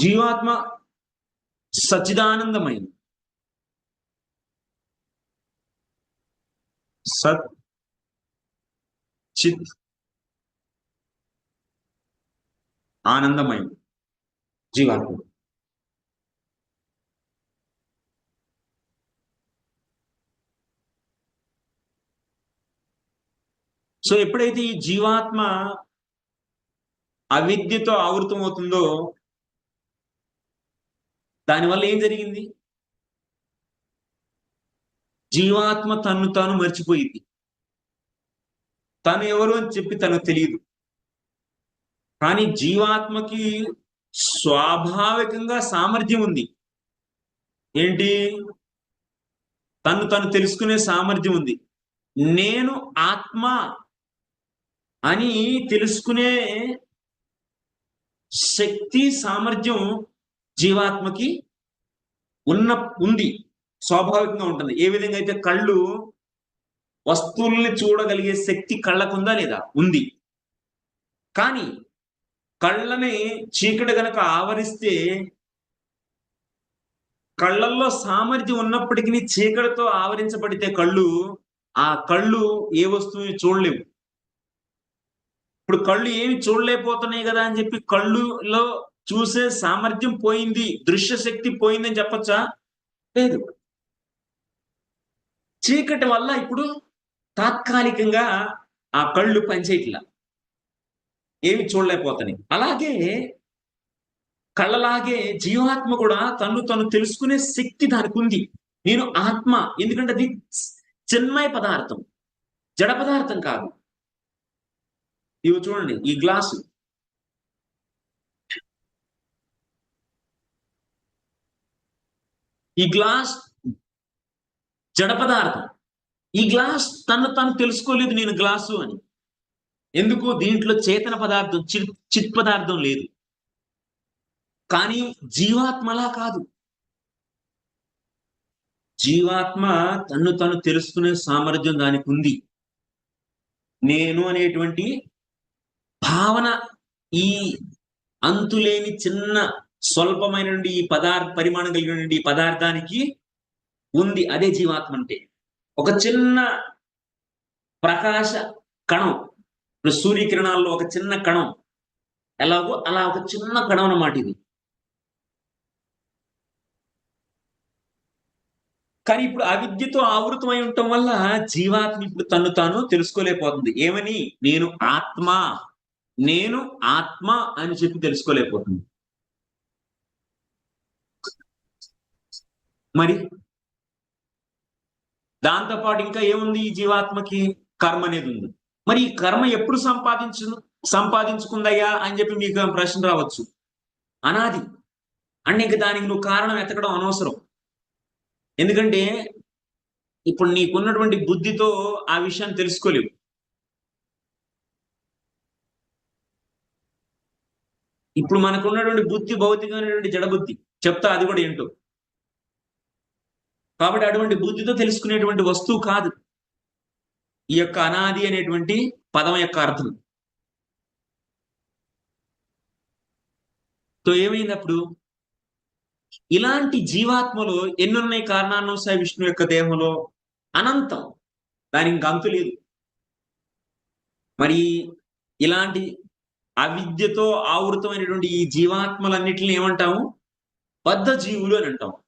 జీవాత్మ సచ్చిదానందమైంది. సత్ చిత్ ఆనందమయం జీవాత్మ. సో ఎప్పుడైతే ఈ జీవాత్మ అవిద్యతో ఆవృతం అవుతుందో దానివల్ల ఏం జరిగింది? జీవాత్మ తన్ను తాను మర్చిపోయింది. తను ఎవరు అని చెప్పి తనకు తెలియదు. కానీ జీవాత్మకి స్వాభావికంగా సామర్థ్యం ఉంది. ఏంటి? తను తను తెలుసుకునే సామర్థ్యం ఉంది. నేను ఆత్మ అని తెలుసుకునే శక్తి సామర్థ్యం జీవాత్మకి ఉన్న ఉంది స్వాభావికంగా ఉంటుంది. ఏ విధంగా అయితే కళ్ళు వస్తువుల్ని చూడగలిగే శక్తి కళ్ళకుందా లేదా? ఉంది. కానీ కళ్ళని చీకటి గనక ఆవరిస్తే కళ్ళల్లో సామర్థ్యం ఉన్నప్పటికీ చీకటితో ఆవరించబడితే కళ్ళు ఆ కళ్ళు ఏ వస్తువుని చూడలేవు. ఇప్పుడు కళ్ళు ఏమి చూడలేకపోతున్నాయి కదా అని చెప్పి కళ్ళులో చూసే సామర్థ్యం పోయింది దృశ్య శక్తి పోయిందని చెప్పచ్చా? లేదు. చీకటి వల్ల ఇప్పుడు తాత్కాలికంగా ఆ కళ్ళు పనిచేయట్లా. ఏమి చూడలేకపోతాయి అలాగే కళ్ళలాగే జీవాత్మ కూడా తను తను తెలుసుకునే శక్తి దానికి ఉంది. నేను ఆత్మ ఎందుకంటే అది చిన్మయ పదార్థం. జడ పదార్థం కాదు. ఇవి చూడండి ఈ గ్లాసు. ఈ గ్లాస్ జడ పదార్థం. ఈ గ్లాస్ తను తను తెలుసుకోలేదు నేను గ్లాసు అని. ఎందుకు దీంట్లో చేతన పదార్థం చిత్ చిత్ పదార్థం లేదు. కానీ జీవాత్మలా కాదు. జీవాత్మ తన్ను తను తెలుసుకునే సామర్థ్యం దానికి ఉంది. నేను అనేటువంటి భావన ఈ అంతులేని చిన్న స్వల్పమైనటువంటి ఈ పదార్థ పరిమాణం కలిగిన నుండి ఈ పదార్థానికి ఉంది అదే జీవాత్మ అంటే. ఒక చిన్న ప్రకాశ కణం ఇప్పుడు సూర్యకిరణాల్లో ఒక చిన్న కణం. ఎలాగో అలా ఒక చిన్న కణం అన్నమాట ఇది. కానీ ఇప్పుడు అవిద్యతో ఆవృతమై ఉండటం వల్ల జీవాత్మ ఇప్పుడు తను తాను తెలుసుకోలేకపోతుంది. ఏమని? నేను ఆత్మ నేను ఆత్మ అని చెప్పి తెలుసుకోలేకపోతుంది. మరి? దాంతోపాటు ఇంకా ఏముంది ఈ జీవాత్మకి? కర్మ అనేది ఉంది. మరి ఈ కర్మ ఎప్పుడు సంపాదించు సంపాదించుకుందయ్యా అని చెప్పి మీకు ప్రశ్న రావచ్చు? అనాది. అంటే ఇంక దానికి నువ్వు కారణం ఎతకడం అనవసరం. ఎందుకంటే ఇప్పుడు నీకున్నటువంటి బుద్ధితో ఆ విషయాన్ని తెలుసుకోలేవు. ఇప్పుడు మనకున్నటువంటి బుద్ధి భౌతికమైనటువంటి జడబుద్ధి చెప్తా అది కూడా ఏంటో? కాబట్టి అటువంటి బుద్ధితో తెలుసుకునేటువంటి వస్తువు కాదు. ఈ యొక్క అనాది అనేటువంటి పదం యొక్క అర్థం. సో ఏమైంది అప్పుడు? ఇలాంటి జీవాత్మలు ఎన్నున్నాయి కారణానుసాయ విష్ణు యొక్క దేహంలో అనంతం. దానికి గంతు లేదు. మరి ఇలాంటి అవిద్యతో ఆవృతమైనటువంటి ఈ జీవాత్మలన్నిటిని ఏమంటాము? బద్ధ జీవులు అని అంటాం